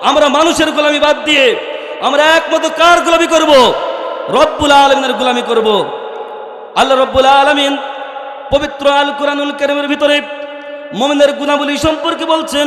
আমরা মানুষের গোলামি বাদ দিয়ে আমরা একমত কার গোলামি করব? রব্বুল আলমিনের গোলামি করব। আল্লাহ রব্বুল আলমিন পবিত্র আল কোরআনুল কেরমের ভিতরে মোমিনের গুণাবলী সম্পর্কে বলছেন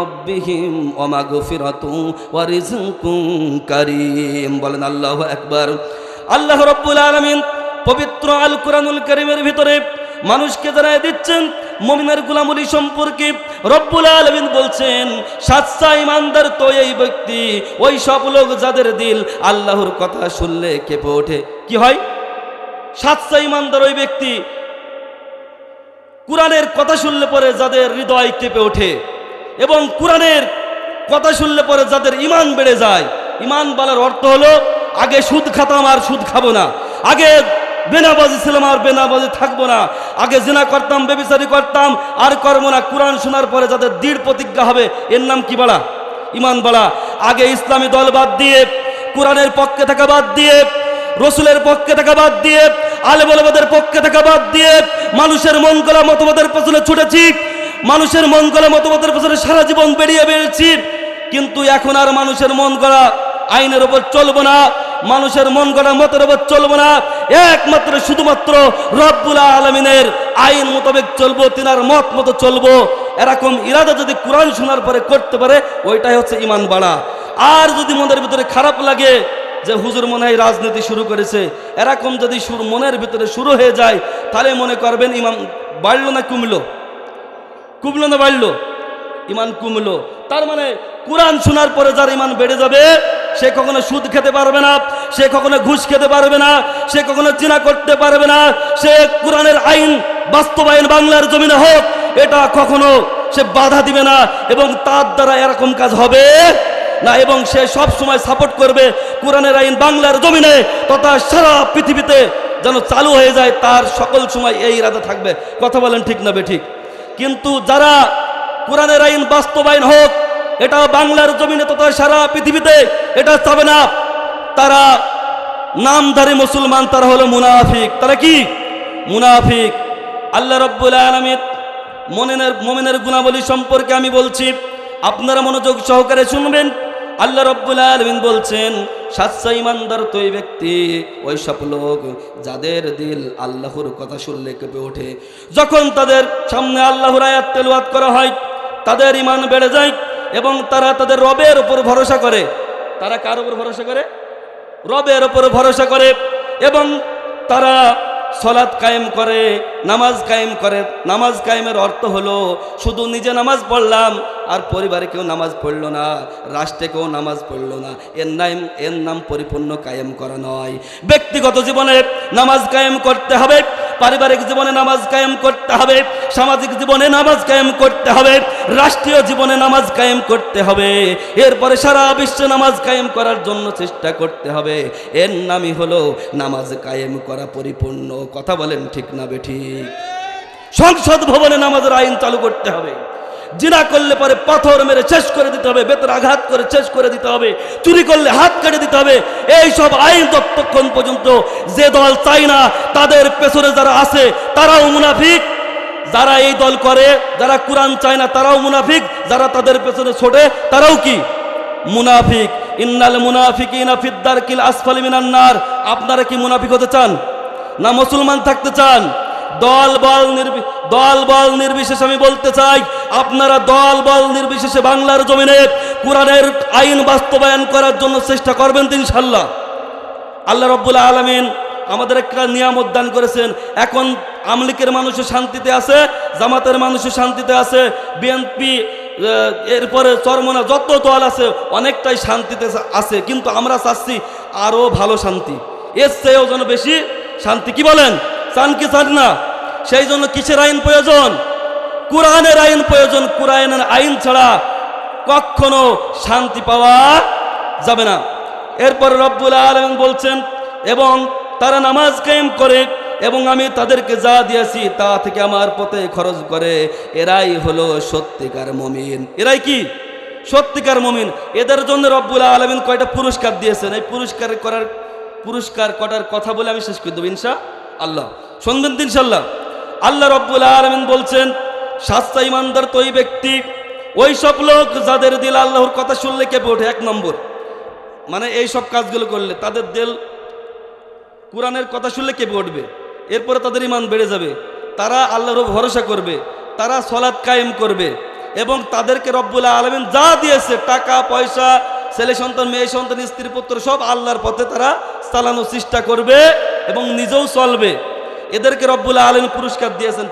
রাব্বিহিম ওয়া মাগফিরাতুন ওয়া রিজকুন কারীম। বলেন আল্লাহু আকবার। আল্লাহ রাব্বুল আলামিন পবিত্র আল কোরআনুল কারীমের ভিতরে মানুষকে জানায় দিচ্ছেন, মমিনের গুলামুলি সম্পর্কে রব্বুল আলমিন বলছেন, সাচ্চা ইমানদার তো এই ব্যক্তি, ওই সব লোক যাদের দিল আল্লাহর কথা শুনলে কেঁপে ওঠে। কি হয়? সাচ্চা ইমানদার ওই ব্যক্তি কোরআনের কথা শুনলে পরে যাদের হৃদয় কেঁপে ওঠে। এবং কোরআনের কথা শুনলে পরে যাদের ইমান বেড়ে যায় ইমান বলার অর্থ হলো, আগে সুদ খাতাম আর সুদ খাব না। আগে বেনাবাজি ছিলাম আর বেনাবাজি থাকব না। আগে জিনা করতাম বেবিচারি করতাম, আর করব না। কোরআন শোনার পরে যাদের দৃঢ় প্রতিজ্ঞা হবে, এর নাম কি বলা? ইমান বলা। আগে ইসলামী দল বাদ দিয়ে, কোরআনের পক্ষে থাকা বাদ দিয়ে, রসুলের পক্ষে থাকা বাদ দিয়ে আলেমদের পক্ষে থাকা বাদ দিয়ে, মানুষের মন গলা মতবাদের পেছনে ছুটেছি। মানুষের মন গলা মতবাদের পেছনে সারা জীবন বেরিয়ে বেরিয়েছি কিন্তু এখন আর মানুষের মন গলা আইনের ওপর চলবো না, মানুষের মন গড়া মতের ওপর চলবো না। একমাত্র শুধুমাত্র রব্বুল আলমিনের আইন মোতাবেক চলবো, তিনার মত মতো চলবো। এরকম ইরাদা যদি কোরআন শোনার পরে করতে পারে, ওইটাই হচ্ছে ইমান বাড়া। আর যদি মনের ভিতরে খারাপ লাগে যে হুজুর মনে হয় রাজনীতি শুরু করেছে, এরকম যদি শুরু মনের ভিতরে শুরু হয়ে যায়, তাহলে মনে করবেন ইমাম বাড়লো না, কমলো। কমলো না বাড়লো, ইমান কমলো। তার মানে কোরআন শোনার পরে যার ইমান বেড়ে যাবে, সে কখনো সুদ খেতে পারবে না, সে কখনো ঘুষ খেতে পারবে না, সে কখনো চিনা করতে পারবে না, সে কোরআনের আইন বাস্তবায়ন বাংলার জমিনে হোক, এটা কখনো সে বাধা দিবে না এবং তার দ্বারা এরকম কাজ হবে না এবং সে সব সময় সাপোর্ট করবে কোরআনের আইন বাংলার জমিনে তথা সারা পৃথিবীতে যেন চালু হয়ে যায়, তার সকল সময় এই ইরাদা থাকবে। কথা বলেন ঠিক না বে ঠিক? কিন্তু যারা কোরআনের আইন বাস্তবায়ন হোক, এটা বাংলার জমিনে তত সারা পৃথিবীতে এটা চাবে না। তারা নামধারী মুসলমান, তারা হলো মুনাফিক। তারা কি? মুনাফিক। আল্লাহ রব্বুল আলমিত মনেনের মোমেনের গুণাবলী সম্পর্কে আমি বলছি। আপনারা মনোযোগ সহকারে শুনবেন। আল্লাহ রব্বুল আলমিন বলছেন সাচ্চা ইমানদার তো ব্যক্তি, ওই সব লোক যাদের দিল আল্লাহর কথা শুনলে কেঁপে ওঠে। যখন তাদের সামনে আল্লাহর আয়াত তেলওয়াত করা হয়, তাদের ইমান বেড়ে যায় এবং তারা তাদের রবের উপর ভরসা করে। তারা কার উপর ভরসা করে? রবের উপর ভরসা করে এবং তারা সলাৎ কায়েম করে, নামাজ কায়েম করে। নামাজ কায়েমের অর্থ হলো, শুধু নিজে নামাজ পড়লাম, আর পরিবারে কেউ নামাজ পড়ল না, রাষ্ট্রে কেউ নামাজ পড়ল না। এর নাম এর নাম পরিপূর্ণ কায়েম করা নয়। ব্যক্তিগত জীবনে নামাজ কায়েম করতে হবে। পারিবারিক জীবনে নামাজ কায়েম করতে হবে, সামাজিক জীবনে নামাজ কায়েম করতে হবে, রাষ্ট্রীয় জীবনে নামাজ কায়েম করতে হবে। এরপরে সারা বিশ্বে নামাজ কায়েম করার জন্য চেষ্টা করতে হবে। এর নামই হলো নামাজ কায়েম করা পরিপূর্ণ। কথা বলেন ঠিক না বেঠিক সংসদ ভবনে নামাজের আইন চালু করতে হবে। জিনা করলে পরে পাথর মেরে শেষ করে দিতে হবে, বেতর আঘাত করে শেষ করে দিতে হবে, চুরি করলে হাত কেটে দিতে হবে, এই সব আইন ততক্ষণ পর্যন্ত যে দল চাই না, তাদের পেছনে যারা আছে, তারাও মুনাফিক। যারা এই দল করে, যারা কোরআন চায় না, তারাও মুনাফিক। যারা তাদের পেছনে ছোটে, তারাও কি? মুনাফিক। ইন্নাল মুনাফিক ইনাফিদ্দার কিল আসফালি মিনান্নার আপনারা কি মুনাফিক হতে চান? না মুসলমান থাকতে চান? দল বল দল বল নির্বিশেষে আমি বলতে চাই, আপনারা দল বল নির্বিশেষে বাংলার জমিনে কোরআনের আইন বাস্তবায়ন করার জন্য চেষ্টা করবেন তো ইনশাল্লাহ আল্লাহ রব্বুল আলমিন আমাদের একটা নিয়ামত দান করেছেন, এখন আমলিকের মানুষও শান্তিতে আছে, জামাতের মানুষও শান্তিতে আছে, বিএনপি এরপরে চরমনা যত দল আছে অনেকটাই শান্তিতে আছে, কিন্তু আমরা চাচ্ছি আরও ভালো শান্তি। এর চেয়েও যেন বেশি শান্তি, কি বলেন? চান কি চান না? সেই জন্য কিসের আইন প্রয়োজন? কোরআনের আইন প্রয়োজন। কোরআনের আইন ছাড়া কখনো শান্তি পাওয়া যাবে না। এরপর রব্বুল আলম বলছেন, এবং তারা নামাজ কায়েম করে এবং আমি তাদেরকে যা দিয়েছি তা থেকে আমার পথে খরচ করে। এরাই হলো সত্যিকার মমিন। এরাই কি? সত্যিকার মমিন। এদের জন্য রব্বুল আলমিন কয়টা পুরস্কার দিয়েছেন? এই পুরস্কার করার পুরস্কার কটার কথা বলে আমি শেষ করে দেবো, ইনশা আল্লাহ। শুনবেন তো ইনশাল্লাহ আল্লাহ রব্বুল আলমিন বলছেন শাস্তা ইমানদার তো ওই ব্যক্তি, ওই সব লোক যাদের দিল আল্লাহর কথা শুনলে কেঁপে ওঠে, এক নম্বর। মানে এই সব কাজগুলো করলে তাদের দিল কোরআনের কথা শুনলে কেঁপে উঠবে, এরপরে তাদের ইমান বেড়ে যাবে। তারা আল্লাহর ভরসা করবে, তারা সলাৎ কায়েম করবে এবং তাদেরকে রব্বুল আলমিন যা দিয়েছে, টাকা, পয়সা, ছেলে সন্তান, মেয়ে সন্তান, স্ত্রী, পুত্র, সব আল্লাহর পথে তারা চালানোর চেষ্টা করবে। এবং নিজেও চলবে। এদেরকে রব্বুল আলম পুরস্কার দিয়েছেন।